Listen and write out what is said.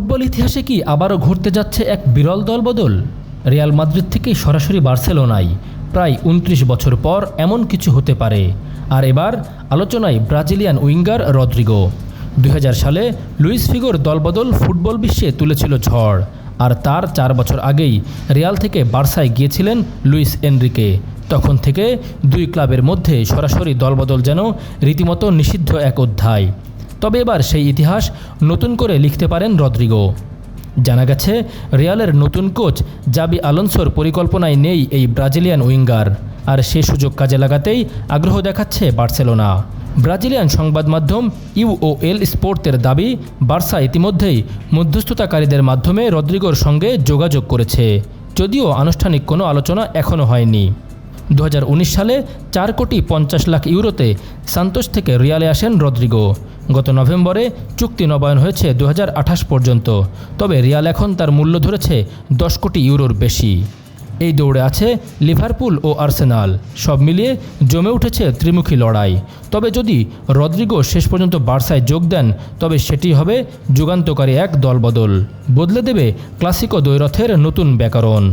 Football ইতিহাসে কি আবারও ঘুরতে যাচ্ছে এক বিরল দলবদল? রিয়াল মাদ্রিদ থেকে সরাসরি বার্সেলোনায়। প্রায় উনত্রিশ বছর পর এমন কিছু হতে পারে। আর এবার আলোচনায় ব্রাজিলিয়ান উইঙ্গার রদ্রিগো। দুই সালে লুইস ফিগোর দলবদল ফুটবল বিশ্বে তুলেছিল ঝড়। আর তার চার বছর আগেই রিয়াল থেকে বার্সায় গিয়েছিলেন লুইস এনরিকে। তখন থেকে দুই ক্লাবের মধ্যে সরাসরি দলবদল যেন রীতিমতো নিষিদ্ধ এক অধ্যায়। তবে এবার সেই ইতিহাস নতুন করে লিখতে পারেন রদ্রিগো। জানা গেছে, রিয়ালের নতুন কোচ জাবি আলোনসোর পরিকল্পনায় নেই এই ব্রাজিলিয়ান উইঙ্গার। আর সে সুযোগ কাজে লাগাতেই আগ্রহ দেখাচ্ছে বার্সেলোনা। ব্রাজিলিয়ান সংবাদ মাধ্যম ইউওএল স্পোর্টের দাবি, বার্সা ইতিমধ্যেই মধ্যস্থতাকারীদের মাধ্যমে রদ্রিগোর সঙ্গে যোগাযোগ করেছে। যদিও আনুষ্ঠানিক কোনো আলোচনা এখনও হয়নি। দু হাজার উনিশ সালে চার কোটি পঞ্চাশ লাখ ইউরোতে সান্তোস থেকে রিয়ালে আসেন রদ্রিগো। গত নভেম্বরে চুক্তি নবায়ন হয়েছে দু হাজার আঠাশ পর্যন্ত। তবে রিয়াল এখন তার মূল্য ধরেছে দশ কোটি ইউরোর বেশি। এই দৌড়ে আছে লিভারপুল ও আর্সেনাল। সব মিলিয়ে জমে উঠেছে ত্রিমুখী লড়াই। তবে যদি রদ্রিগো শেষ পর্যন্ত বার্সায় যোগ দেন, তবে সেটি হবে যুগান্তকারী এক দলবদল। বদলে দেবে ক্লাসিকো দ্বৈরথের নতুন ব্যাকরণ।